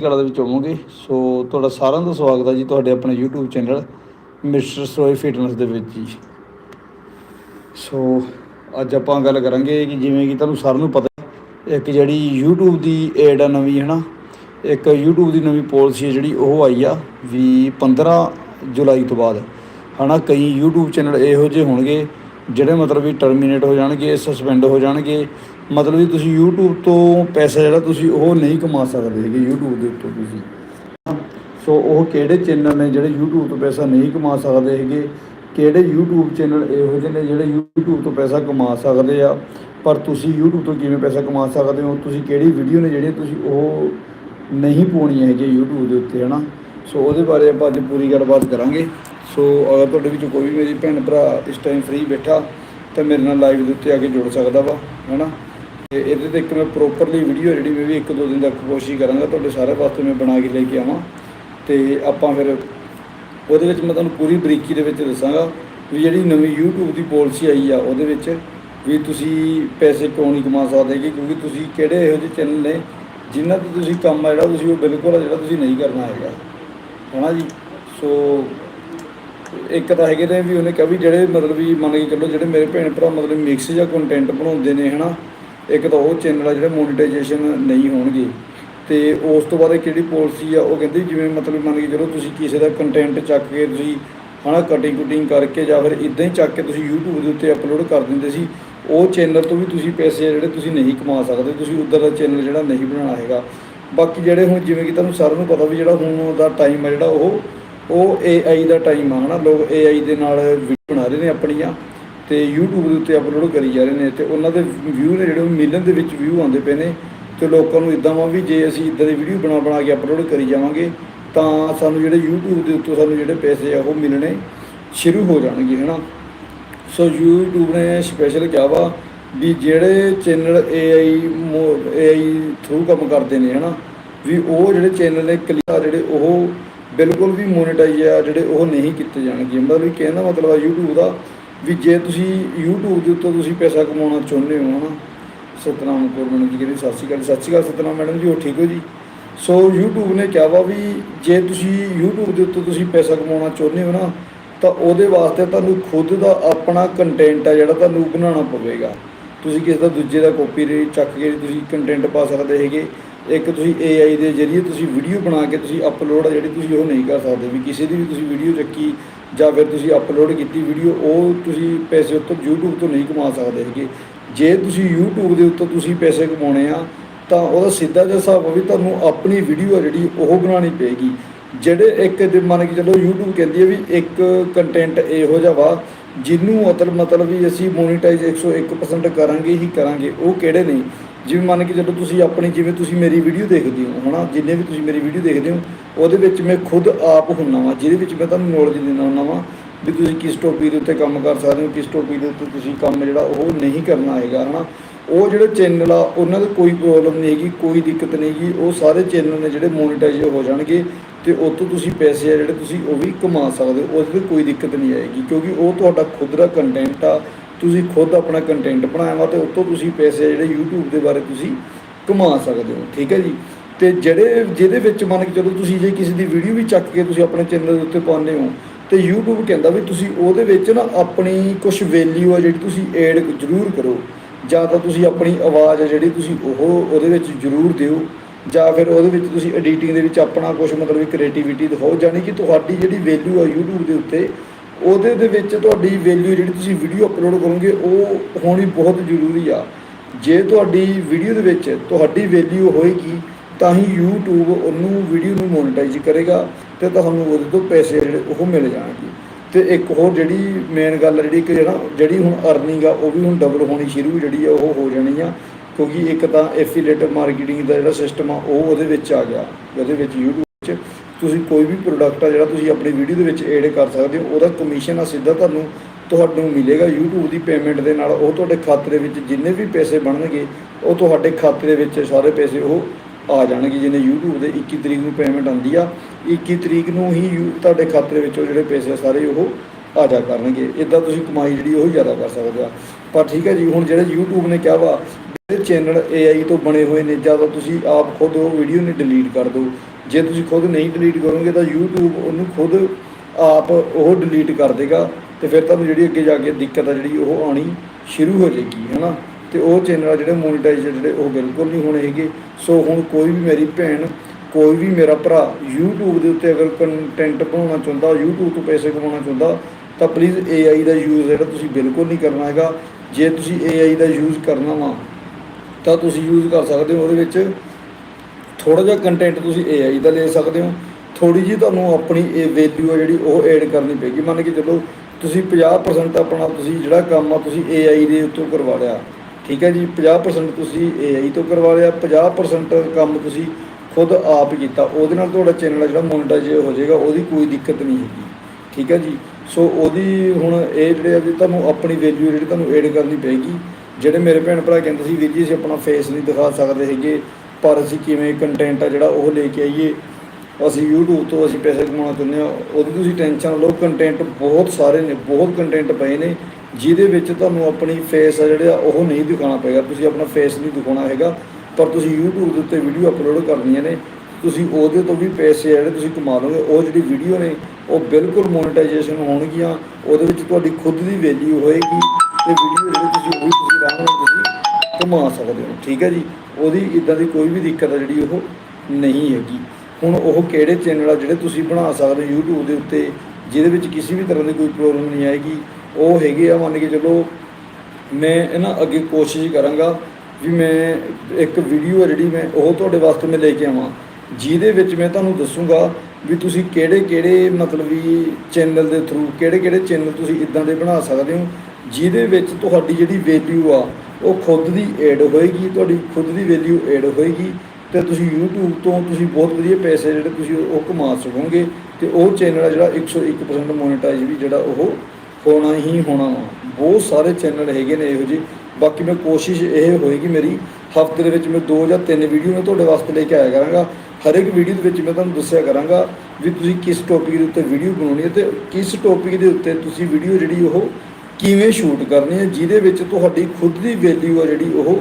ਕਲਾ ਦੇ ਵਿੱਚ ਹੋਵਾਂਗੇ ਸੋ ਤੁਹਾਡਾ ਸਾਰਿਆਂ ਦਾ ਸਵਾਗਤ ਹੈ ਜੀ ਤੁਹਾਡੇ ਆਪਣੇ YouTube channel mister Saroye fitness ਦੇ ਵਿੱਚ ਜੀ। ਸੋ ਅੱਜ ਆਪਾਂ ਗੱਲ ਕਰਾਂਗੇ ਕਿ ਜਿਵੇਂ ਕਿ ਤੁਹਾਨੂੰ ਸਾਰਿਆਂ ਨੂੰ ਪਤਾ ਇੱਕ ਜਿਹੜੀ YouTube ਦੀ ਐਡ ਆ ਨਵੀਂ ਹੈ ਨਾ ਇੱਕ YouTube ਦੀ ਨਵੀਂ ਪਾਲਿਸੀ ਹੈ ਜਿਹੜੀ, ਉਹ ਆਈ ਆ ਵੀ 15 ਜੁਲਾਈ ਤੋਂ ਬਾਅਦ। ਹਨਾ, ਕਈ YouTube ਚੈਨਲ ਇਹੋ ਜਿਹੇ ਹੋਣਗੇ ਜਿਹੜੇ ਮਤਲਬ ਵੀ ਟਰਮੀਨੇਟ ਹੋ ਜਾਣਗੇ ਸਸਪੈਂਡ ਹੋ ਜਾਣਗੇ, ਮਤਲਬ ਵੀ ਤੁਸੀਂ YouTube ਤੋਂ ਪੈਸਾ ਜਿਹੜਾ ਤੁਸੀਂ ਉਹ ਨਹੀਂ ਕਮਾ ਸਕਦੇ ਹੈਗੇ YouTube ਦੇ ਉੱਤੇ ਤੁਸੀਂ। ਸੋ ਉਹ ਕਿਹੜੇ ਚੈਨਲ ਨੇ ਜਿਹੜੇ YouTube ਤੋਂ ਪੈਸਾ ਨਹੀਂ ਕਮਾ ਸਕਦੇ ਹੈਗੇ? ਕਿਹੜੇ YouTube ਚੈਨਲ ਇਹੋ ਜਿਹੇ ਨੇ ਜਿਹੜੇ YouTube ਤੋਂ ਪੈਸਾ ਕਮਾ ਸਕਦੇ ਆ? ਪਰ ਤੁਸੀਂ YouTube ਤੋਂ ਕਿਵੇਂ ਪੈਸਾ ਕਮਾ ਸਕਦੇ ਹੋ? ਤੁਸੀਂ ਕਿਹੜੀ ਵੀਡੀਓ ਨੇ ਜਿਹੜੀਆਂ ਤੁਸੀਂ ਉਹ ਨਹੀਂ ਪਾਉਣੀਆਂ ਹੈਗੀਆਂ YouTube ਦੇ ਉੱਤੇ, ਹਨਾ? ਸੋ ਉਹਦੇ ਬਾਰੇ ਆਪਾਂ ਅੱਜ ਪੂਰੀ ਗੱਲਬਾਤ ਕਰਾਂਗੇ। ਸੋ ਅਗਰ ਤੁਹਾਡੇ ਵਿੱਚੋਂ ਕੋਈ ਵੀ ਮੇਰੀ ਭੈਣ ਭਰਾ ਇਸ ਟਾਈਮ ਫ੍ਰੀ ਬੈਠਾ, ਤਾਂ ਮੇਰੇ ਨਾਲ ਲਾਈਵ ਦੇ ਉੱਤੇ ਆ ਕੇ ਜੁੜ ਸਕਦਾ ਵਾ, ਹਨਾ? ਤੇ ਇਹਦੇ ਤੇ ਇੱਕ ਮੈਂ ਪ੍ਰੋਪਰਲੀ ਵੀਡੀਓ ਜਿਹੜੀ ਮੈਂ ਵੀ ਇੱਕ ਦੋ ਦਿਨ ਤੱਕ ਕੋਸ਼ਿਸ਼ ਕਰਾਂਗਾ, ਤੁਹਾਡੇ ਸਾਰੇ ਵਾਸਤੇ ਮੈਂ ਬਣਾ ਕੇ ਲੈ ਕੇ ਆਵਾਂ। ਤੇ ਆਪਾਂ ਫਿਰ ਉਹਦੇ ਵਿੱਚ ਮੈਂ ਤੁਹਾਨੂੰ ਪੂਰੀ ਬਰੀਕੀ ਦੇ ਵਿੱਚ ਦੱਸਾਂਗਾ ਵੀ ਜਿਹੜੀ ਨਵੀਂ YouTube ਦੀ ਪਾਲਿਸੀ ਆਈ ਆ, ਉਹਦੇ ਵਿੱਚ ਵੀ ਤੁਸੀਂ ਪੈਸੇ ਕਿਉਂ ਨਹੀਂ ਕਮਾ ਸਕਦੇ ਕਿਉਂਕਿ ਤੁਸੀਂ ਕਿਹੜੇ ਇਹੋ ਜਿਹੇ ਚੈਨਲ ਨੇ ਜਿਨ੍ਹਾਂ ਤੇ ਤੁਸੀਂ ਕੰਮ ਆ ਜਿਹੜਾ ਤੁਸੀਂ ਉਹ ਬਿਲਕੁਲ ਜਿਹੜਾ ਤੁਸੀਂ ਨਹੀਂ ਕਰਨਾ ਹੈਗਾ। ਹਨਾ ਜੀ? ਸੋ ਇੱਕ ਤਾਂ ਹੈਗੇ ਨੇ ਵੀ ਉਹਨੇ ਕਿਹਾ ਵੀ ਜਿਹੜੇ ਮਤਲਬ ਵੀ ਮੰਨ ਕੇ ਚੱਲੋ ਜਿਹੜੇ ਮੇਰੇ ਭੈਣ ਭਰਾ ਮਤਲਬ ਮਿਕਸ ਜਾਂ ਕੰਟੈਂਟ ਬਣਾਉਂਦੇ ਨੇ, ਹਨਾ, ਇੱਕ ਤਾਂ ਉਹ ਚੈਨਲ ਆ ਜਿਹੜੇ ਮੋਨੇਟਾਈਜੇਸ਼ਨ ਨਹੀਂ ਹੋਣਗੇ। ਤੇ ਉਸ ਤੋਂ ਬਾਅਦ ਇੱਕ ਜਿਹੜੀ ਪਾਲਿਸੀ ਆ, ਉਹ ਕਹਿੰਦੇ ਜਿਵੇਂ ਮਤਲਬ ਮੰਨ ਕੇ ਚਲੋ ਤੁਸੀਂ ਕਿਸੇ ਦਾ ਕੰਟੈਂਟ ਚੱਕ ਕੇ ਤੁਸੀਂ, ਹਨਾ ਕਟਿੰਗ ਕੁਟਿੰਗ ਕਰਕੇ ਜਾਂ ਫਿਰ ਇਦਾਂ ਹੀ ਚੱਕ ਕੇ ਤੁਸੀਂ YouTube ਦੇ ਉੱਤੇ ਅਪਲੋਡ ਕਰ ਦਿੰਦੇ ਸੀ, ਉਹ ਚੈਨਲ ਤੋਂ ਵੀ ਤੁਸੀਂ ਪੈਸੇ ਆ ਜਿਹੜੇ ਤੁਸੀਂ ਨਹੀਂ ਕਮਾ ਸਕਦੇ, ਤੁਸੀਂ ਉਧਰ ਦਾ ਚੈਨਲ ਜਿਹੜਾ ਨਹੀਂ ਬਣਾਉਣਾ ਹੈਗਾ। ਬਾਕੀ ਜਿਹੜੇ ਹੁਣ ਜਿਵੇਂ ਕਿ ਤੁਹਾਨੂੰ ਸਾਰਿਆਂ ਨੂੰ ਪਤਾ ਵੀ ਜਿਹੜਾ ਹੁਣ ਦਾ ਟਾਈਮ ਆ ਜਿਹੜਾ ਉਹ ਉਹ AI ਦਾ ਟਾਈਮ ਆ, ਹਨਾ? ਲੋਕ AI ਦੇ ਨਾਲ ਵੀਡੀਓ ਬਣਾ ਰਹੇ ਨੇ ਆਪਣੀਆਂ ਤੇ YouTube ਦੇ ਉੱਤੇ ਅਪਲੋਡ ਕਰੀ ਜਾ ਰਹੇ ਨੇ ਤੇ ਉਹਨਾਂ ਦੇ ਵਿਊ ਨੇ ਜਿਹੜੇ ਉਹ ਮਿਲੀਅਨ ਦੇ ਵਿੱਚ ਵਿਊ ਆਉਂਦੇ ਪਏ ਨੇ ਤੇ ਲੋਕਾਂ ਨੂੰ ਇਦਾਂ ਵਾ ਵੀ ਜੇ ਅਸੀਂ ਇਦਾਂ ਦੀ ਵੀਡੀਓ ਬਣਾ ਬਣਾ ਕੇ ਅਪਲੋਡ ਕਰੀ ਜਾਵਾਂਗੇ, ਤਾਂ ਸਾਨੂੰ ਜਿਹੜੇ YouTube ਦੇ ਉੱਤੋਂ ਸਾਨੂੰ ਜਿਹੜੇ ਪੈਸੇ ਆ ਉਹ ਮਿਲਣੇ ਸ਼ੁਰੂ ਹੋ ਜਾਣਗੇ, ਹਨਾ? ਸੋ YouTube ਨੇ ਸਪੈਸ਼ਲ ਕਿਹਾ ਵਾ ਵੀ ਜਿਹੜੇ ਚੈਨਲ AI ਮੋ- AI ਥਰੂ ਕੰਮ ਕਰਦੇ ਨੇ, ਹਨਾ? ਵੀ ਉਹ ਜਿਹੜੇ ਚੈਨਲ ਨੇ ਕਲੀਅਰ ਜਿਹੜੇ ਉਹ ਬਿਲਕੁਲ ਵੀ ਮੋਨੇਟਾਈਜ਼ ਆ, ਜਿਹੜੇ ਉਹ ਨਹੀਂ ਕੀਤੇ ਜਾਣਗੇ। ਮਤਲਬ ਵੀ ਕਹਿਣ ਦਾ ਮਤਲਬ ਆ YouTube ਦਾ ਵੀ ਜੇ ਤੁਸੀਂ YouTube ਦੇ ਉੱਤੇ ਤੁਸੀਂ ਪੈਸਾ ਕਮਾਉਣਾ ਚਾਹੁੰਦੇ ਹੋ, ਹਨਾ? ਸਤਨਾਮ ਕੌਰ ਮੈਡਮ ਜੀ ਕਹਿੰਦੇ, ਸਤਿ ਸ਼੍ਰੀ ਅਕਾਲ, ਸਤਿ ਸ਼੍ਰੀ ਅਕਾਲ ਸਤਨਾਮ ਮੈਡਮ ਜੀ ਹੋ ਠੀਕ ਹੋ ਜੀ? ਸੋ YouTube ਨੇ ਕਿਹਾ ਵਾ ਵੀ ਜੇ ਤੁਸੀਂ YouTube ਦੇ ਉੱਤੇ ਤੁਸੀਂ ਪੈਸਾ ਕਮਾਉਣਾ ਚਾਹੁੰਦੇ ਹੋ ਨਾ, ਤਾਂ ਉਹਦੇ ਵਾਸਤੇ ਤੁਹਾਨੂੰ ਖੁਦ ਦਾ ਆਪਣਾ ਕੰਟੈਂਟ ਆ ਜਿਹੜਾ ਤੁਹਾਨੂੰ ਬਣਾਉਣਾ ਪਵੇਗਾ। ਤੁਸੀਂ ਕਿਸੇ ਦਾ ਦੂਜੇ ਦਾ ਕਾਪੀਰਾਈਟ ਚੱਕ ਕੇ ਤੁਸੀਂ ਕੰਟੈਂਟ ਪਾ ਸਕਦੇ ਹੈਗੇ। ਇੱਕ ਤੁਸੀਂ AI ਦੇ ਜ਼ਰੀਏ ਤੁਸੀਂ ਵੀਡੀਓ ਬਣਾ ਕੇ ਤੁਸੀਂ ਅਪਲੋਡ ਜਿਹੜੀ ਤੁਸੀਂ ਉਹ ਨਹੀਂ ਕਰ ਸਕਦੇ ਵੀ ਕਿਸੇ ਦੀ ਵੀ ਤੁਸੀਂ ਵੀਡੀਓ ਚੱਕੀ ਜਾਂ ਫਿਰ ਤੁਸੀਂ ਅਪਲੋਡ ਕੀਤੀ ਵੀਡੀਓ ਉਹ ਤੁਸੀਂ ਪੈਸੇ ਉੱਤੋਂ YouTube ਤੋਂ ਨਹੀਂ ਕਮਾ ਸਕਦੇ ਹੈਗੇ। ਜੇ ਤੁਸੀਂ YouTube ਦੇ ਉੱਤੋਂ ਤੁਸੀਂ ਪੈਸੇ ਕਮਾਉਣੇ ਆ, ਤਾਂ ਉਹਦਾ ਸਿੱਧਾ ਜਿਹਾ ਹਿਸਾਬ ਆ ਵੀ ਤੁਹਾਨੂੰ ਆਪਣੀ ਵੀਡੀਓ ਆ ਜਿਹੜੀ ਉਹ ਬਣਾਉਣੀ ਪਏਗੀ। ਜਿਹੜੇ ਇੱਕ ਦੇ ਮੰਨ ਕੇ ਚੱਲੋ YouTube ਕਹਿੰਦੀ ਹੈ ਵੀ ਇੱਕ ਕੰਟੈਂਟ ਇਹੋ ਜਿਹਾ ਵਾ, ਜਿਹਨੂੰ ਮਤਲਬ ਮਤਲਬ ਵੀ ਅਸੀਂ ਮੋਨੀਟਾਈਜ਼ 101% ਕਰਾਂਗੇ ਹੀ ਕਰਾਂਗੇ, ਉਹ ਕਿਹੜੇ ਨੇ? ਜਿਵੇਂ ਮੰਨ ਕੇ ਚੱਲੋ ਤੁਸੀਂ ਆਪਣੀ ਜਿਵੇਂ ਤੁਸੀਂ ਮੇਰੀ ਵੀਡੀਓ ਦੇਖਦੇ ਹੋ, ਹਨਾ? ਜਿੰਨੇ ਵੀ ਤੁਸੀਂ ਮੇਰੀ ਵੀਡੀਓ ਦੇਖਦੇ ਹੋ, ਉਹਦੇ ਵਿੱਚ ਮੈਂ ਖੁਦ ਆਪ ਹੁੰਨਾ ਵਾਂ, ਜਿਹਦੇ ਵਿੱਚ ਮੈਂ ਤੁਹਾਨੂੰ ਨੌਲੇਜ ਦਿੰਦਾ ਹੁੰਨਾ ਵਾਂ ਵੀ ਤੁਸੀਂ ਕਿਸ ਟੋਪੀ ਦੇ ਉੱਤੇ ਕੰਮ ਕਰ ਸਕਦੇ ਹੋ, ਕਿਸ ਟੋਪੀ ਦੇ ਉੱਤੇ ਤੁਸੀਂ ਕੰਮ ਜਿਹੜਾ ਉਹ ਨਹੀਂ ਕਰਨਾ ਹੈਗਾ, ਹਨਾ? ਉਹ ਜਿਹੜੇ ਚੈਨਲ ਆ, ਉਹਨਾਂ ਦੀ ਕੋਈ ਪ੍ਰੋਬਲਮ ਨਹੀਂ ਹੈਗੀ, ਕੋਈ ਦਿੱਕਤ ਨਹੀਂ ਹੈਗੀ, ਉਹ ਸਾਰੇ ਚੈਨਲ ਨੇ ਜਿਹੜੇ ਮੋਨੀਟਾਈਜ਼ ਹੋ ਜਾਣਗੇ ਤੇ ਉੱਥੋਂ ਤੁਸੀਂ ਪੈਸੇ ਆ ਜਿਹੜੇ ਤੁਸੀਂ ਉਹ ਵੀ ਕਮਾ ਸਕਦੇ ਹੋ, ਉਹਦੇ ਤੇ ਕੋਈ ਦਿੱਕਤ ਨਹੀਂ ਆਏਗੀ, ਕਿਉਂਕਿ ਉਹ ਤੁਹਾਡਾ ਖੁਦ ਦਾ ਕੰਟੈਂਟ ਆ ਤੁਸੀਂ ਖੁਦ ਆਪਣਾ ਕੰਟੈਂਟ ਬਣਾਇਆ ਵਾ ਤੇ ਉੱਥੋਂ ਤੁਸੀਂ ਪੈਸੇ ਜਿਹੜੇ YouTube ਦੇ ਬਾਰੇ ਤੁਸੀਂ ਕਮਾ ਸਕਦੇ ਹੋ, ਠੀਕ ਹੈ ਜੀ? ਤੇ ਜਿਹੜੇ, ਜਿਹਦੇ ਵਿੱਚ ਮੰਨ ਕੇ ਚਲੋ ਤੁਸੀਂ ਜੇ ਕਿਸੇ ਦੀ ਵੀਡੀਓ ਵੀ ਚੱਕ ਕੇ ਤੁਸੀਂ ਆਪਣੇ ਚੈਨਲ ਦੇ ਉੱਤੇ ਪਾਉਂਦੇ ਹੋ, ਤੇ YouTube ਕਹਿੰਦਾ ਵੀ ਤੁਸੀਂ ਉਹਦੇ ਵਿੱਚ ਨਾ ਆਪਣੀ ਕੁਝ ਵੈਲਿਊ ਆ ਜਿਹੜੀ ਤੁਸੀਂ ਐਡ ਜ਼ਰੂਰ ਕਰੋ, ਜਾਂ ਤਾਂ ਤੁਸੀਂ ਆਪਣੀ ਆਵਾਜ਼ ਆ ਜਿਹੜੀ ਤੁਸੀਂ ਉਹ ਉਹਦੇ ਵਿੱਚ ਜ਼ਰੂਰ ਦਿਓ, ਜਾਂ ਫਿਰ ਉਹਦੇ ਵਿੱਚ ਤੁਸੀਂ ਐਡੀਟਿੰਗ ਦੇ ਵਿੱਚ ਆਪਣਾ ਕੁਝ ਮਤਲਬ ਕ੍ਰੀਏਟੀਵਿਟੀ ਦਿਖਾਓ ਜਾਨੀ ਕਿ ਤੁਹਾਡੀ ਜਿਹੜੀ ਵੈਲਿਊ ਆ YouTube ਦੇ ਉੱਤੇ ਉਹਦੇ ਦੇ ਵਿੱਚ ਤੁਹਾਡੀ ਵੈਲਿਊ ਜਿਹੜੀ ਤੁਸੀਂ ਵੀਡੀਓ ਅਪਲੋਡ ਕਰੋਗੇ, ਉਹ ਹੋਣੀ ਬਹੁਤ ਜ਼ਰੂਰੀ ਆ। ਜੇ ਤੁਹਾਡੀ ਵੀਡੀਓ ਦੇ ਵਿੱਚ ਤੁਹਾਡੀ ਵੈਲਿਊ ਹੋਏਗੀ, ਤਾਂ ਹੀ YouTube ਉਹਨੂੰ ਵੀਡੀਓ ਨੂੰ ਮੋਨੇਟਾਈਜ਼ ਕਰੇਗਾ ਤੇ ਤੁਹਾਨੂੰ ਉਹਦੇ ਤੋਂ ਪੈਸੇ ਜਿਹੜੇ ਉਹ ਮਿਲ ਜਾਣਗੇ। ਤੇ ਇੱਕ ਹੋਰ ਜਿਹੜੀ ਮੇਨ ਗੱਲ ਜਿਹੜੀ ਕਿ ਜਿਹੜਾ ਜਿਹੜੀ ਹੁਣ ਅਰਨਿੰਗ ਆ, ਉਹ ਵੀ ਹੁਣ ਡਬਲ ਹੋਣੀ ਸ਼ੁਰੂ ਜਿਹੜੀ ਆ, ਉਹ ਹੋ ਜਾਣੀ ਆ। ਕਿਉਂਕਿ ਇੱਕ ਤਾਂ ਐਫੀਲੀਏਟ ਮਾਰਕੀਟਿੰਗ ਦਾ ਜਿਹੜਾ ਸਿਸਟਮ ਆ, ਉਹ ਉਹਦੇ ਵਿੱਚ ਆ ਗਿਆ, ਉਹਦੇ ਵਿੱਚ YouTube ਤੁਸੀਂ ਕੋਈ ਵੀ ਪ੍ਰੋਡਕਟ ਆ ਜਿਹੜਾ ਤੁਸੀਂ ਆਪਣੀ ਵੀਡੀਓ ਦੇ ਵਿੱਚ ਐਡ ਕਰ ਸਕਦੇ ਹੋ, ਉਹਦਾ ਕਮਿਸ਼ਨ ਆ ਸਿੱਧਾ ਤੁਹਾਨੂੰ ਤੁਹਾਨੂੰ ਮਿਲੇਗਾ। YouTube ਦੀ ਪੇਮੈਂਟ ਦੇ ਨਾਲ ਉਹ ਤੁਹਾਡੇ ਖਾਤੇ ਦੇ ਵਿੱਚ ਜਿੰਨੇ ਵੀ ਪੈਸੇ ਬਣਨਗੇ, ਉਹ ਤੁਹਾਡੇ ਖਾਤੇ ਦੇ ਵਿੱਚ ਸਾਰੇ ਪੈਸੇ ਉਹ ਆ ਜਾਣਗੇ ਜਿਵੇਂ YouTube ਦੇ 21 ਤਰੀਕ ਨੂੰ ਪੇਮੈਂਟ ਆਉਂਦੀ ਆ। 21 ਤਰੀਕ ਨੂੰ ਹੀ ਯੂ- ਤੁਹਾਡੇ ਖਾਤੇ ਦੇ ਉਹ ਜਿਹੜੇ ਪੈਸੇ ਸਾਰੇ ਉਹ ਆ ਜਾ ਕਰਨਗੇ। ਇਦਾਂ ਤੁਸੀਂ ਕਮਾਈ ਜਿਹੜੀ ਉਹ ਜ਼ਿਆਦਾ ਕਰ ਸਕਦੇ ਆ। ਪਰ ਠੀਕ ਹੈ ਜੀ, ਹੁਣ ਜਿਹੜੇ YouTube ਨੇ ਕਿਹਾ ਵਾ, ਜਿਹੜੇ ਚੈਨਲ AI ਤੋਂ ਬਣੇ ਹੋਏ ਨੇ, ਜਾਂ ਤਾਂ ਤੁਸੀਂ ਆਪ ਖੁਦ ਉਹ ਵੀਡੀਓ ਨੂੰ ਡਿਲੀਟ ਕਰ ਦਿਓ। ਜੇ ਤੁਸੀਂ ਖੁਦ ਨਹੀਂ ਡਿਲੀਟ ਕਰੋਗੇ ਤਾਂ YouTube ਉਹਨੂੰ ਖੁਦ ਆਪ ਉਹ ਡਿਲੀਟ ਕਰ ਦੇਗਾ ਤੇ ਫਿਰ ਤੁਹਾਨੂੰ ਜਿਹੜੀ ਅੱਗੇ ਜਾ ਕੇ ਦਿੱਕਤ ਆ ਜਿਹੜੀ ਉਹ ਆਣੀ ਸ਼ੁਰੂ ਹੋ ਜਾਏਗੀ, ਹੈਨਾ? ਤੇ ਉਹ ਚੈਨਲ ਆ ਜਿਹੜੇ ਮੋਨੀਟਾਈਜ਼ ਜਿਹੜੇ ਉਹ ਬਿਲਕੁਲ ਨਹੀਂ ਹੋਣੇ ਹੈਗੇ। ਸੋ ਹੁਣ ਕੋਈ ਵੀ ਮੇਰੀ ਭੈਣ, ਕੋਈ ਵੀ ਮੇਰਾ ਭਰਾ YouTube ਦੇ ਉੱਤੇ ਅਗਰ ਕੰਟੈਂਟ ਬਣਾਉਣਾ ਚਾਹੁੰਦਾ, YouTube ਤੋਂ ਪੈਸੇ ਕਮਾਉਣਾ ਚਾਹੁੰਦਾ, ਤਾਂ ਪਲੀਜ਼ AI ਦਾ ਯੂਜ਼ ਜਿਹੜਾ ਤੁਸੀਂ ਬਿਲਕੁਲ ਨਹੀਂ ਕਰਨਾ ਹੈਗਾ। ਜੇ ਤੁਸੀਂ AI ਦਾ ਯੂਜ਼ ਕਰਨਾ ਵਾ, ਤਾਂ ਤੁਸੀਂ ਯੂਜ਼ ਕਰ ਸਕਦੇ ਹੋ ਉਹਦੇ ਵਿੱਚ ਥੋੜਾ ਜਿਹਾ ਕੰਟੈਂਟ ਤੁਸੀਂ AI ਦਾ ਲੈ ਸਕਦੇ ਹੋ। ਥੋੜੀ ਜੀ ਤੁਹਾਨੂੰ ਆਪਣੀ ਇਹ ਵੈਲਿਊ ਆ ਜਿਹੜੀ ਉਹ ਐਡ ਕਰਨੀ ਪੈਗੀ ਮੰਨ ਕੇ ਚੱਲੋ, ਤੁਸੀਂ 50% ਆਪਣਾ ਤੁਸੀਂ ਜਿਹੜਾ ਕੰਮ ਆ ਤੁਸੀਂ AI ਦੇ ਉੱਤੋਂ ਕਰਵਾ ਲਿਆ। ਠੀਕ ਹੈ ਜੀ 50% ਤੁਸੀਂ AI ਤੋਂ ਕਰਵਾ ਲਿਆ। 50% ਕੰਮ ਤੁਸੀਂ ਖੁਦ ਆਪ ਕੀਤਾ। ਉਹਦੇ ਨਾਲ ਤੁਹਾਡਾ ਚੈਨਲ ਆ ਜਿਹੜਾ ਮੋਨਟਾਈਜ਼ ਹੋ ਜਾਏਗਾ, ਉਹਦੀ ਕੋਈ ਦਿੱਕਤ ਨਹੀਂ ਹੈਗੀ। ਠੀਕ ਹੈ ਜੀ। ਸੋ ਉਹਦੀ ਹੁਣ ਇਹ ਜਿਹੜੇ ਆ ਵੀ ਤੁਹਾਨੂੰ ਆਪਣੀ ਵੈਲਿਊ ਜਿਹੜੀ ਤੁਹਾਨੂੰ ਐਡ ਕਰਨੀ ਪੈਗੀ ਜਿਹੜੇ ਮੇਰੇ ਭੈਣ ਭਰਾ ਕਹਿੰਦੇ ਸੀ, ਵੀਰ ਜੀ, ਅਸੀਂ ਆਪਣਾ ਫੇਸ ਨਹੀਂ ਦਿਖਾ ਸਕਦੇ ਹੈਗੇ। ਪਰ ਅਸੀਂ ਕਿਵੇਂ ਕੰਟੈਂਟ ਆ ਜਿਹੜਾ ਉਹ ਲੈ ਕੇ ਆਈਏ? ਅਸੀਂ YouTube ਤੋਂ ਅਸੀਂ ਪੈਸੇ ਕਮਾਉਣਾ ਚਾਹੁੰਦੇ ਹਾਂ। ਉਹਦੀ ਤੁਸੀਂ ਟੈਨਸ਼ਨ ਲਓ ਕੰਟੈਂਟ ਬਹੁਤ ਸਾਰੇ ਨੇ, ਬਹੁਤ ਕੰਟੈਂਟ ਪਏ ਨੇ, ਜਿਹਦੇ ਵਿੱਚ ਤੁਹਾਨੂੰ ਆਪਣੀ ਫੇਸ ਆ ਜਿਹੜੇ ਆ, ਉਹ ਨਹੀਂ ਦਿਖਾਉਣਾ ਪਏਗਾ। ਤੁਸੀਂ ਆਪਣਾ ਫੇਸ ਨਹੀਂ ਦਿਖਾਉਣਾ ਹੈਗਾ, ਪਰ ਤੁਸੀਂ YouTube ਦੇ ਉੱਤੇ ਵੀਡੀਓ ਅਪਲੋਡ ਕਰਨੀਆਂ ਨੇ। ਤੁਸੀਂ ਉਹਦੇ ਤੋਂ ਵੀ ਪੈਸੇ ਆ ਜਿਹੜੇ ਤੁਸੀਂ ਕਮਾ ਲਓਗੇ, ਉਹ ਜਿਹੜੀ ਵੀਡੀਓ ਨੇ, ਉਹ ਬਿਲਕੁਲ ਮੋਨੇਟਾਈਜੇਸ਼ਨ ਹੋਣਗੀਆਂ। ਉਹਦੇ ਵਿੱਚ ਤੁਹਾਡੀ ਖੁਦ ਦੀ ਵੈਲਿਊ ਹੋਏਗੀ ਤੇ ਵੀਡੀਓ ਜਿਹੜੀ ਤੁਸੀਂ ਉਹੀ ਤੁਸੀਂ ਆਰਾਮ ਨਾਲ ਤੁਸੀਂ। ਕਮਾ ਸਕਦੇ ਹੋ। ਠੀਕ ਹੈ ਜੀ? ਉਹਦੀ ਇਦਾਂ ਦੀ ਕੋਈ ਵੀ ਦਿੱਕਤ ਆ ਜਿਹੜੀ ਉਹ ਨਹੀਂ ਹੈਗੀ। ਹੁਣ ਉਹ ਕਿਹੜੇ ਚੈਨਲ ਆ ਜਿਹੜੇ ਤੁਸੀਂ ਬਣਾ ਸਕਦੇ ਹੋ YouTube ਦੇ ਉੱਤੇ, ਜਿਹਦੇ ਵਿੱਚ ਕਿਸੇ ਵੀ ਤਰ੍ਹਾਂ ਦੀ ਕੋਈ ਪ੍ਰੋਬਲਮ ਨਹੀਂ ਆਏਗੀ। ਉਹ ਹੈਗੇ ਆ, ਮੰਨ ਕੇ ਚਲੋ, ਮੈਂ ਇਹਨਾਂ ਅੱਗੇ ਕੋਸ਼ਿਸ਼ ਕਰਾਂਗਾ ਵੀ ਮੈਂ ਇੱਕ ਵੀਡੀਓ ਹੈ ਜਿਹੜੀ ਮੈਂ ਉਹ ਤੁਹਾਡੇ ਵਾਸਤੇ ਮੈਂ ਲੈ ਕੇ ਆਵਾਂ। ਜਿਹਦੇ ਵਿੱਚ ਮੈਂ ਤੁਹਾਨੂੰ ਦੱਸੂਗਾ ਵੀ ਤੁਸੀਂ ਕਿਹੜੇ ਕਿਹੜੇ ਮਤਲਬ ਵੀ ਚੈਨਲ ਦੇ ਥਰੂ ਕਿਹੜੇ ਕਿਹੜੇ ਚੈਨਲ ਤੁਸੀਂ ਇਦਾਂ ਦੇ ਬਣਾ ਸਕਦੇ ਹੋ, ਜਿਹਦੇ ਵਿੱਚ ਤੁਹਾਡੀ ਜਿਹੜੀ ਵੈਲਿਊ ਆ ਉਹ ਖੁਦ ਦੀ ਐਡ ਹੋਏਗੀ, ਤੁਹਾਡੀ ਖੁਦ ਦੀ ਵੈਲਿਊ ਐਡ ਹੋਏਗੀ ਤੇ ਤੁਸੀਂ YouTube ਤੋਂ ਤੁਸੀਂ ਬਹੁਤ ਵਧੀਆ ਪੈਸੇ ਜਿਹੜੇ ਤੁਸੀਂ ਉਹ ਕਮਾ ਸਕੋਗੇ ਤੇ ਉਹ ਚੈਨਲ ਆ ਜਿਹੜਾ 101% ਮੋਨੇਟਾਈਜ਼ ਵੀ ਜਿਹੜਾ ਉਹ ਹੋਣਾ ਹੀ ਹੋਣਾ ਵਾ। ਬਹੁਤ ਸਾਰੇ ਚੈਨਲ ਹੈਗੇ ਨੇ ਇਹੋ ਜਿਹੇ। ਬਾਕੀ ਮੈਂ ਕੋਸ਼ਿਸ਼ ਇਹ ਹੋਏਗੀ ਮੇਰੀ, ਹਫ਼ਤੇ ਦੇ ਵਿੱਚ ਮੈਂ ਦੋ ਜਾਂ ਤਿੰਨ ਵੀਡੀਓ ਮੈਂ ਤੁਹਾਡੇ ਵਾਸਤੇ ਲੈ ਕੇ ਆਇਆ ਕਰਾਂਗਾ। ਹਰ ਇੱਕ ਵੀਡੀਓ ਦੇ ਵਿੱਚ ਮੈਂ ਤੁਹਾਨੂੰ ਦੱਸਿਆ ਕਰਾਂਗਾ ਵੀ ਤੁਸੀਂ ਕਿਸ ਟੌਪਿਕ ਦੇ ਉੱਤੇ ਵੀਡੀਓ ਬਣਾਉਣੀ ਹੈ ਤੇ ਕਿਸ ਟੌਪਿਕ ਦੇ ਉੱਤੇ ਤੁਸੀਂ ਵੀਡੀਓ ਜਿਹੜੀ ਉਹ ਕਿਵੇਂ ਸ਼ੂਟ ਕਰਨੀ ਹੈ, ਜਿਹਦੇ ਵਿੱਚ ਤੁਹਾਡੀ ਖੁਦ ਦੀ ਵੈਲਿਊ ਆ ਜਿਹੜੀ ਉਹ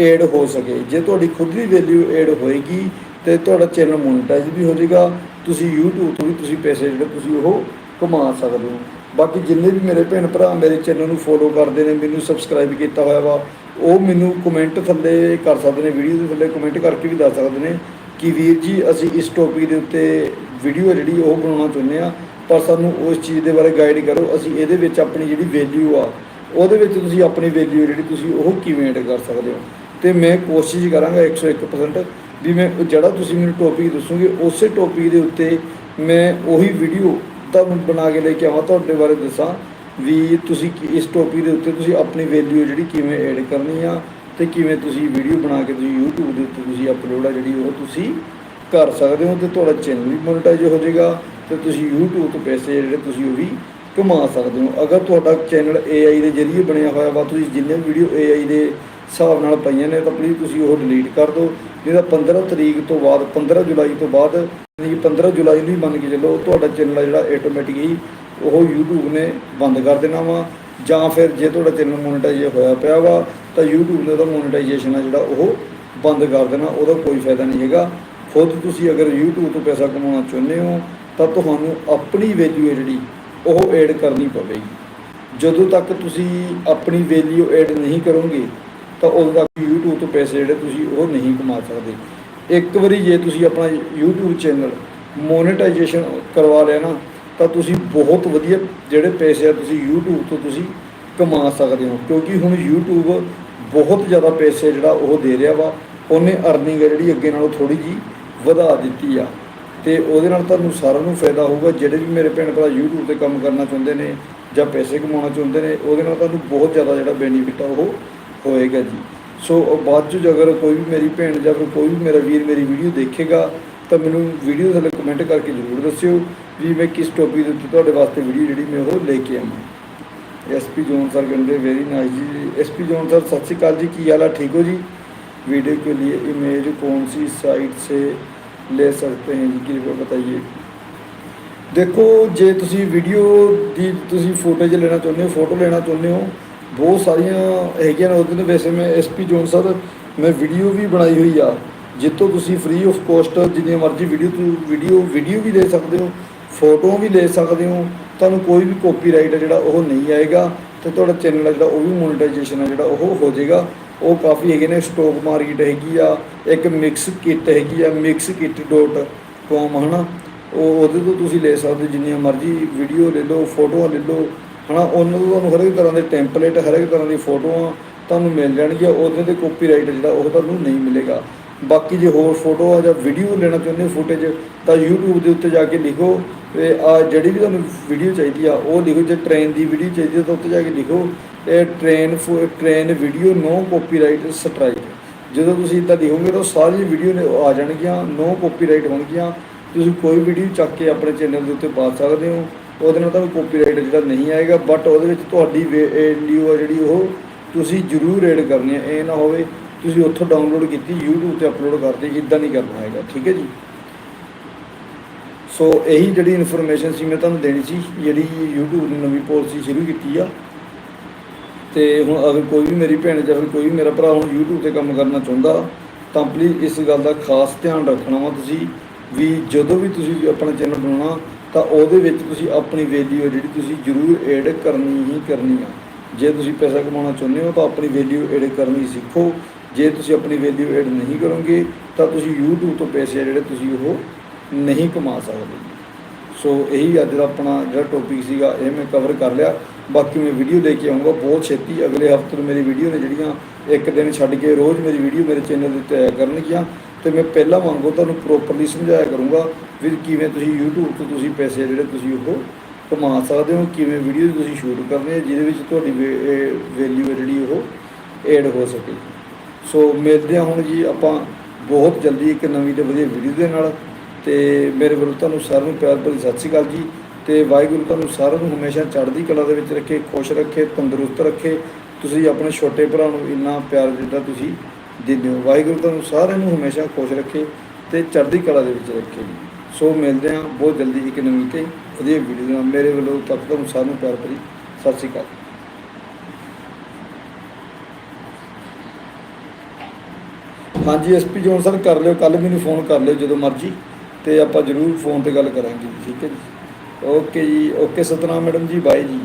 ਐਡ ਹੋ ਸਕੇ। ਜੇ ਤੁਹਾਡੀ ਖੁਦ ਦੀ ਵੈਲਿਊ ਐਡ ਹੋਏਗੀ, ਤੇ ਤੁਹਾਡਾ ਚੈਨਲ ਮੋਨੇਟਾਈਜ਼ ਵੀ ਹੋ ਜਾਏਗਾ, ਤੁਸੀਂ YouTube ਤੋਂ ਵੀ ਤੁਸੀਂ ਪੈਸੇ ਜਿਹੜੇ ਤੁਸੀਂ ਉਹ ਕਮਾ ਸਕਦੇ ਹੋ। ਬਾਕੀ ਜਿੰਨੇ ਵੀ ਮੇਰੇ ਭੈਣ ਭਰਾ ਮੇਰੇ ਚੈਨਲ ਨੂੰ ਫੋਲੋ ਕਰਦੇ ਨੇ, ਮੈਨੂੰ ਸਬਸਕ੍ਰਾਈਬ ਕੀਤਾ ਹੋਇਆ ਵਾ, ਉਹ ਮੈਨੂੰ ਕਮੈਂਟ ਥੱਲੇ ਕਰ ਸਕਦੇ ਨੇ ਵੀਡੀਓ ਦੇ ਥੱਲੇ ਕਮੈਂਟ ਕਰਕੇ ਵੀ ਦੱਸ ਸਕਦੇ ਨੇ ਕਿ ਵੀਰ ਜੀ, ਅਸੀਂ ਇਸ ਟੌਪਿਕ ਦੇ ਉੱਤੇ ਵੀਡੀਓ ਜਿਹੜੀ ਉਹ ਬਣਾਉਣਾ ਚਾਹੁੰਦੇ ਆ ਪਰ ਸਾਨੂੰ ਉਸ ਚੀਜ਼ ਦੇ ਬਾਰੇ ਗਾਈਡ ਕਰੋ, ਅਸੀਂ ਇਹਦੇ ਵਿੱਚ ਆਪਣੀ ਜਿਹੜੀ ਵੈਲਿਊ ਆ, ਉਹਦੇ ਵਿੱਚ ਤੁਸੀਂ ਆਪਣੀ ਵੈਲਿਊ ਜਿਹੜੀ ਤੁਸੀਂ ਉਹ ਕਿਵੇਂ ਐਡ ਕਰ ਸਕਦੇ ਹੋ। ਤੇ ਮੈਂ ਕੋਸ਼ਿਸ਼ ਕਰਾਂਗਾ 101% ਵੀ ਮੈਂ ਜਿਹੜਾ ਤੁਸੀਂ ਮੈਨੂੰ ਟੌਪਿਕ ਦੱਸੋਗੇ, ਉਸੇ ਟੌਪਿਕ ਦੇ ਉੱਤੇ ਮੈਂ ਉਹੀ ਵੀਡੀਓ ਤੁਹਾਨੂੰ ਬਣਾ ਕੇ ਲੈ ਕੇ ਆਵਾਂ, ਤੁਹਾਡੇ ਬਾਰੇ ਦੱਸਾਂ ਵੀ ਤੁਸੀਂ ਇਸ ਟੌਪਿਕ ਦੇ ਉੱਤੇ ਤੁਸੀਂ ਆਪਣੀ ਵੈਲਿਊ ਜਿਹੜੀ ਕਿਵੇਂ ਐਡ ਕਰਨੀ ਆ, ਤੇ ਕਿਵੇਂ ਤੁਸੀਂ ਵੀਡੀਓ ਬਣਾ ਕੇ ਤੁਸੀਂ YouTube ਦੇ ਉੱਤੇ ਤੁਸੀਂ ਅਪਲੋਡ ਆ ਜਿਹੜੀ ਉਹ ਤੁਸੀਂ ਕਰ ਸਕਦੇ ਹੋ ਤੇ ਤੁਹਾਡਾ ਚੈਨਲ ਵੀ ਮੋਨੇਟਾਈਜ਼ ਹੋ ਜਾਏਗਾ ਤੇ ਤੁਸੀਂ YouTube ਤੋਂ ਪੈਸੇ ਜਿਹੜੇ ਤੁਸੀਂ ਉਹ ਵੀ ਕਮਾ ਸਕਦੇ ਹੋ। ਅਗਰ ਤੁਹਾਡਾ ਚੈਨਲ AI ਦੇ ਜ਼ਰੀਏ ਬਣਿਆ ਹੋਇਆ ਵਾ, ਤੁਸੀਂ ਜਿੰਨੇ ਵੀਡੀਓ AI ਦੇ ਹਿਸਾਬ ਨਾਲ ਪਈਆਂ ਨੇ, ਤਾਂ ਪਲੀਜ਼ ਤੁਸੀਂ ਉਹ ਡਿਲੀਟ ਕਰ ਦਿਓ। ਜਿਹਦਾ 15 ਤਰੀਕ ਤੋਂ ਬਾਅਦ 15 ਜੁਲਾਈ ਤੋਂ ਬਾਅਦ, ਯਾਨੀ ਕਿ 15 ਜੁਲਾਈ ਨੂੰ ਹੀ ਮੰਨ ਕੇ ਚੱਲੋ, ਤੁਹਾਡਾ ਚੈਨਲ ਆ ਜਿਹੜਾ ਆਟੋਮੈਟਿਕਲੀ ਉਹ YouTube ਨੇ ਬੰਦ ਕਰ ਦੇਣਾ ਵਾ। ਜਾਂ ਫਿਰ ਜੇ ਤੁਹਾਡਾ ਚੈਨਲ ਮੋਨੇਟਾਈਜ਼ ਹੋਇਆ ਪਿਆ ਵਾ, ਤਾਂ YouTube ਨੇ ਉਹਦਾ ਮੋਨੇਟਾਈਜੇਸ਼ਨ ਆ ਜਿਹੜਾ ਉਹ ਬੰਦ ਕਰ ਦੇਣਾ, ਉਹਦਾ ਕੋਈ ਫਾਇਦਾ ਨਹੀਂ ਹੈਗਾ। ਖੁਦ ਤੁਸੀਂ ਅਗਰ YouTube ਤੋਂ ਪੈਸਾ ਕਮਾਉਣਾ ਚਾਹੁੰਦੇ ਹੋ, ਤਾਂ ਤੁਹਾਨੂੰ ਆਪਣੀ ਵੈਲਿਊ ਜਿਹੜੀ, ਉਹ ਐਡ ਕਰਨੀ ਪਵੇਗੀ। ਜਦੋਂ ਤੱਕ ਤੁਸੀਂ ਆਪਣੀ ਵੈਲਿਊ ਐਡ ਨਹੀਂ ਕਰੋਗੇ, ਤਾਂ ਉਦੋਂ ਤੱਕ YouTube ਤੋਂ ਪੈਸੇ ਜਿਹੜੇ ਤੁਸੀਂ ਉਹ ਨਹੀਂ ਕਮਾ ਸਕਦੇ। ਇੱਕ ਵਾਰੀ ਜੇ ਤੁਸੀਂ ਆਪਣਾ YouTube ਚੈਨਲ ਮੋਨੇਟਾਈਜੇਸ਼ਨ ਕਰਵਾ ਲਿਆ ਨਾ, ਤਾਂ ਤੁਸੀਂ ਬਹੁਤ ਵਧੀਆ ਜਿਹੜੇ ਪੈਸੇ ਆ ਤੁਸੀਂ YouTube ਤੋਂ ਤੁਸੀਂ ਕਮਾ ਸਕਦੇ ਹੋ। ਕਿਉਂਕਿ ਹੁਣ YouTube ਬਹੁਤ ਜ਼ਿਆਦਾ ਪੈਸੇ ਜਿਹੜਾ ਉਹ ਦੇ ਰਿਹਾ ਵਾ, ਉਹਨੇ ਅਰਨਿੰਗ ਜਿਹੜੀ ਅੱਗੇ ਨਾਲੋਂ ਥੋੜੀ ਜੀ ਵਧਾ ਦਿੱਤੀ ਆ। ਤੇ ਉਹਦੇ ਨਾਲ ਤੁਹਾਨੂੰ ਸਾਰਿਆਂ ਨੂੰ ਫਾਇਦਾ ਹੋਊਗਾ, ਜਿਹੜੇ ਵੀ ਮੇਰੇ ਭੈਣ ਭਰਾ YouTube ਤੇ ਕੰਮ ਕਰਨਾ ਚਾਹੁੰਦੇ ਨੇ ਜਾਂ ਪੈਸੇ ਕਮਾਉਣਾ ਚਾਹੁੰਦੇ ਨੇ, ਉਹਦੇ ਨਾਲ ਤੁਹਾਨੂੰ ਬਹੁਤ ਜ਼ਿਆਦਾ ਜਿਹੜਾ ਬੈਨੀਫਿਟ ਆ ਉਹ ਹੋਏਗਾ ਜੀ। ਸੋ ਬਾਅਦ ਚ ਜੇ ਅਗਰ ਕੋਈ ਵੀ ਮੇਰੀ ਭੈਣ ਜਾਂ ਫਿਰ ਕੋਈ ਵੀ ਮੇਰਾ ਵੀਰ ਮੇਰੀ ਵੀਡੀਓ ਦੇਖੇਗਾ, ਤਾਂ ਮੈਨੂੰ ਵੀਡੀਓ ਥੱਲੇ ਕਮੈਂਟ ਕਰਕੇ ਜ਼ਰੂਰ ਦੱਸਿਓ ਵੀ ਮੈਂ ਕਿਸ ਟੋਪੀ ਦੇ ਉੱਤੇ ਤੁਹਾਡੇ ਵਾਸਤੇ ਵੀਡੀਓ ਜਿਹੜੀ ਮੈਂ ਉਹ ਲੈ ਕੇ ਆਵਾਂ। ਐਸਪੀ ਜੋਨ ਸਰ ਕਹਿੰਦੇ ਵੈਰੀ ਨਾਈਸ ਜੀ। ਐਸਪੀ ਜੋਨ ਸਰ ਸਤਿ ਸ਼੍ਰੀ ਅਕਾਲ ਜੀ। ਕੀ ਹਾਲ ਆ? ਠੀਕ ਹੋ ਜੀ? वीडियो के लिए इमेज कौन सी साइट से ले सकते हैं जी कृपया बताइए ਦੇਖੋ ਜੇ ਤੁਸੀਂ ਵੀਡੀਓ ਦੀ ਤੁਸੀਂ ਫੋਟੋਜ ਲੈਣਾ ਚਾਹੁੰਦੇ ਹੋ ਫੋਟੋ ਲੈਣਾ ਚਾਹੁੰਦੇ ਹੋ ਬਹੁਤ ਸਾਰੀਆਂ ਹੈਗੀਆਂ ਨੇ ਉਹਦੇ ਤੇ ਵੈਸੇ ਮੈਂ ਐਸਪੀ ਜੋਨ ਸਰ ਮੈਂ ਵੀਡੀਓ ਵੀ ਬਣਾਈ ਹੋਈ ਆ ਜਿੱਤੋਂ ਤੁਸੀਂ ਫ੍ਰੀ ਆਫ ਕੋਸਟ ਜਿੰਨੀ ਮਰਜ਼ੀ ਵੀਡੀਓ ਤੋਂ ਵੀਡੀਓ ਵੀਡੀਓ ਵੀ ਲੈ ਸਕਦੇ ਹੋ ਫੋਟੋਆਂ ਵੀ ਲੈ ਸਕਦੇ ਹੋ ਤੁਹਾਨੂੰ ਕੋਈ ਵੀ ਕਾਪੀਰਾਈਟ ਜਿਹੜਾ ਉਹ ਨਹੀਂ ਆਏਗਾ ਤੇ ਤੁਹਾਡਾ ਚੈਨਲ ਹੈ ਜਿਹੜਾ ਉਹ ਵੀ ਮੋਨੇਟਾਈਜੇਸ਼ਨ ਹੈ ਜਿਹੜਾ ਉਹ ਹੋ ਜਾਏਗਾ ਉਹ ਕਾਫੀ ਹੈਗੇ ਨੇ, ਸਟੋਕ ਮਾਰਕੀਟ ਹੈਗੀ ਆ, ਇੱਕ ਮਿਕਸ ਕਿੱਟ ਹੈਗੀ ਆ, ਮਿਕਸ ਕਿੱਟ ਡੋਟ ਕੌਮ ਹਨਾ। ਉਹ ਉਹਦੇ ਤੋਂ ਤੁਸੀਂ ਲੈ ਸਕਦੇ ਹੋ, ਜਿੰਨੀਆਂ ਮਰਜ਼ੀ ਵੀਡੀਓ ਲੈ ਲਓ ਫੋਟੋਆਂ ਲੈ ਲਓ, ਹਨਾ। ਉਹਨਾਂ ਤੋਂ ਤੁਹਾਨੂੰ ਹਰੇਕ ਤਰ੍ਹਾਂ ਦੇ ਟੈਂਪਲੇਟ ਹਰੇਕ ਤਰ੍ਹਾਂ ਦੀ ਫੋਟੋਆਂ ਤੁਹਾਨੂੰ ਮਿਲ ਜਾਣਗੀਆਂ। ਉਹਦੇ ਤੇ ਕਾਪੀਰਾਈਟ ਜਿਹੜਾ, ਉਹ ਤੁਹਾਨੂੰ ਨਹੀਂ ਮਿਲੇਗਾ। ਬਾਕੀ ਜੇ ਹੋਰ ਫੋਟੋ ਆ ਜਾਂ ਵੀਡੀਓ ਲੈਣਾ ਚਾਹੁੰਦੇ ਹੋ ਫੁਟੇਜ ਤਾਂ YouTube ਦੇ ਉੱਤੇ ਜਾ ਕੇ ਲਿਖੋ ਤੇ ਆ ਜਿਹੜੀ ਵੀ ਤੁਹਾਨੂੰ ਵੀਡੀਓ ਚਾਹੀਦੀ ਆ, ਉਹ ਲਿਖੋ। ਜੇ ਟ੍ਰੇਨ ਦੀ ਵੀਡੀਓ ਚਾਹੀਦੀ ਆ, ਤਾਂ ਉੱਤੇ ਜਾ ਕੇ ਲਿਖੋ। ਇਹ train train video no copyright strike ਜਦੋਂ ਤੁਸੀਂ ਇੱਦਾਂ ਲਿਖੋਗੇ ਤਾਂ ਸਾਰੀ ਵੀਡੀਓ ਨੇ ਆ ਜਾਣਗੀਆਂ ਨੋ ਕਾਪੀਰਾਈਟ ਹੋਣਗੀਆਂ। ਤੁਸੀਂ ਕੋਈ ਵੀਡੀਓ ਚੱਕ ਕੇ ਆਪਣੇ ਚੈਨਲ ਦੇ ਉੱਤੇ ਪਾ ਸਕਦੇ ਹੋ। ਉਹਦੇ ਨਾਲ ਤੁਹਾਨੂੰ ਕਾਪੀਰਾਈਟ ਜਿਹੜਾ ਨਹੀਂ ਆਏਗਾ ਬਟ ਉਹਦੇ ਵਿੱਚ ਤੁਹਾਡੀ ਵੀਡੀਓ ਆ ਜਿਹੜੀ ਉਹ ਤੁਸੀਂ ਜ਼ਰੂਰ ਐਡ ਕਰਨੀ ਹੈ। ਇਹ ਨਾ ਹੋਵੇ, ਤੁਸੀਂ ਉੱਥੋਂ ਡਾਊਨਲੋਡ ਕੀਤੀ, YouTube ਤੇ ਅਪਲੋਡ ਕਰਦੇ ਇਦਾਂ ਨਹੀਂ ਕਰਨਾ ਹੈਗਾ, ਠੀਕ ਹੈ ਜੀ? ਸੋ ਇਹੀ ਜਿਹੜੀ ਇਨਫੋਰਮੇਸ਼ਨ ਸੀ ਮੈਂ ਤੁਹਾਨੂੰ ਦੇਣੀ ਸੀ, ਜਿਹੜੀ YouTube ਨੇ ਨਵੀਂ ਪਾਲਿਸੀ ਸ਼ੁਰੂ ਕੀਤੀ ਆ ਤੇ ਹੁਣ ਅਗਰ ਕੋਈ ਵੀ ਮੇਰੀ ਭੈਣ ਜਾਂ ਫਿਰ ਕੋਈ ਵੀ ਮੇਰਾ ਭਰਾ ਹੁਣ YouTube ਤੇ ਕੰਮ ਕਰਨਾ ਚਾਹੁੰਦਾ, ਤਾਂ ਪਲੀਜ਼ ਇਸ ਗੱਲ ਦਾ ਖਾਸ ਧਿਆਨ ਰੱਖਣਾ ਵਾ ਤੁਸੀਂ ਵੀ ਜਦੋਂ ਵੀ ਤੁਸੀਂ ਆਪਣਾ ਚੈਨਲ ਬਣਾਉਣਾ, ਤਾਂ ਉਹਦੇ ਵਿੱਚ ਤੁਸੀਂ ਆਪਣੀ ਵੈਲਿਊ ਜਿਹੜੀ ਤੁਸੀਂ ਜ਼ਰੂਰ ਐਡ ਕਰਨੀ ਹੀ ਕਰਨੀ ਆ। ਜੇ ਤੁਸੀਂ ਪੈਸਾ ਕਮਾਉਣਾ ਚਾਹੁੰਦੇ ਹੋ ਤਾਂ ਆਪਣੀ ਵੈਲਿਊ ਐਡ ਕਰਨੀ ਸਿੱਖੋ। ਜੇ ਤੁਸੀਂ ਆਪਣੀ ਵੈਲਿਊ ਐਡ ਨਹੀਂ ਕਰੋਗੇ, ਤਾਂ ਤੁਸੀਂ YouTube ਤੋਂ ਪੈਸੇ ਆ ਜਿਹੜੇ ਤੁਸੀਂ ਉਹ ਨਹੀਂ ਕਮਾ ਸਕਦੇ। ਸੋ ਇਹੀ ਅੱਜ ਦਾ ਆਪਣਾ ਜਿਹੜਾ ਟੌਪਿਕ ਸੀਗਾ, ਇਹ ਮੈਂ ਕਵਰ ਕਰ ਲਿਆ। ਬਾਕੀ ਮੈਂ ਵੀਡੀਓ ਲੈ ਕੇ ਆਉਂਗਾ ਬਹੁਤ ਛੇਤੀ। ਅਗਲੇ ਹਫ਼ਤੇ ਨੂੰ ਮੇਰੀ ਵੀਡੀਓ ਨੇ ਜਿਹੜੀਆਂ ਇੱਕ ਦਿਨ ਛੱਡ ਕੇ ਰੋਜ਼ ਮੇਰੀ ਵੀਡੀਓ ਮੇਰੇ ਚੈਨਲ 'ਤੇ ਉੱਤੇ ਆਇਆ ਕਰਨਗੀਆਂ। ਤੇ ਮੈਂ ਪਹਿਲਾਂ ਵਾਂਗੂ ਤੁਹਾਨੂੰ ਪ੍ਰੋਪਰਲੀ ਸਮਝਾਇਆ ਕਰੂੰਗਾ ਵੀ ਕਿਵੇਂ ਤੁਸੀਂ YouTube ਤੋਂ ਤੁਸੀਂ ਪੈਸੇ ਜਿਹੜੇ ਤੁਸੀਂ ਉਹ ਕਮਾ ਸਕਦੇ ਹੋ, ਕਿਵੇਂ ਵੀਡੀਓ ਤੁਸੀਂ ਸ਼ੂਟ ਕਰਨੀ ਹੈ, ਜਿਹਦੇ ਵਿੱਚ ਤੁਹਾਡੀ ਵੈਲਿਊ ਹੈ ਜਿਹੜੀ ਉਹ ਐਡ ਹੋ ਸਕੇ। ਸੋ ਮਿਲਦੇ ਹਾਂ ਹੁਣ ਜੀ ਆਪਾਂ ਬਹੁਤ ਜਲਦੀ ਇੱਕ ਨਵੀਂ ਤੇ ਵਧੀਆ ਵੀਡੀਓ ਦੇ ਨਾਲ, ਤੇ ਮੇਰੇ ਵੱਲੋਂ ਤੁਹਾਨੂੰ ਸਾਰਿਆਂ ਨੂੰ ਪਿਆਰ ਭਰੀ ਸਤਿ ਸ਼੍ਰੀ ਅਕਾਲ ਜੀ। ਤੇ ਵਾਹਿਗੁਰੂ ਤੁਹਾਨੂੰ ਸਾਰਿਆਂ ਨੂੰ ਹਮੇਸ਼ਾ ਚੜ੍ਹਦੀ ਕਲਾ ਦੇ ਵਿੱਚ ਰੱਖੇ, ਖੁਸ਼ ਰੱਖੇ, ਤੰਦਰੁਸਤ ਰੱਖੇ। ਤੁਸੀਂ ਆਪਣੇ ਛੋਟੇ ਭਰਾ ਨੂੰ ਇੰਨਾ ਪਿਆਰ ਜਿੱਦਾਂ ਤੁਸੀਂ ਦਿੰਦੇ ਹੋ। ਵਾਹਿਗੁਰੂ ਤੁਹਾਨੂੰ ਸਾਰਿਆਂ ਨੂੰ ਹਮੇਸ਼ਾ ਖੁਸ਼ ਰੱਖੇ ਤੇ ਚੜ੍ਹਦੀ ਕਲਾ ਦੇ ਵਿੱਚ ਰੱਖੇ। ਸੋ ਮਿਲਦੇ ਹਾਂ ਬਹੁਤ ਜਲਦੀ ਇੱਕ ਨਵੀਂ ਤੇ ਵਧੀਆ ਵੀਡੀਓ ਦੇ ਨਾਲ। ਮੇਰੇ ਵੱਲੋਂ ਤੱਕ ਤੁਹਾਨੂੰ ਸਾਰਿਆਂ ਨੂੰ ਪਿਆਰ ਭਰੀ ਸਤਿ ਸ਼੍ਰੀ ਅਕਾਲ। ਹਾਂਜੀ ਐਸਪੀ ਜੋਨ ਸਰ, ਕਰ ਲਿਓ। ਕੱਲ ਮੈਨੂੰ ਫੋਨ ਕਰ ਲਿਓ ਜਦੋਂ ਮਰਜ਼ੀ ਤੇ ਆਪਾਂ ਜ਼ਰੂਰ ਫੋਨ ਤੇ ਗੱਲ ਕਰਾਂਗੇ। ਠੀਕ ਹੈ ਜੀ। ਓਕੇ ਜੀ okay Satnam madam ji bye ਜੀ।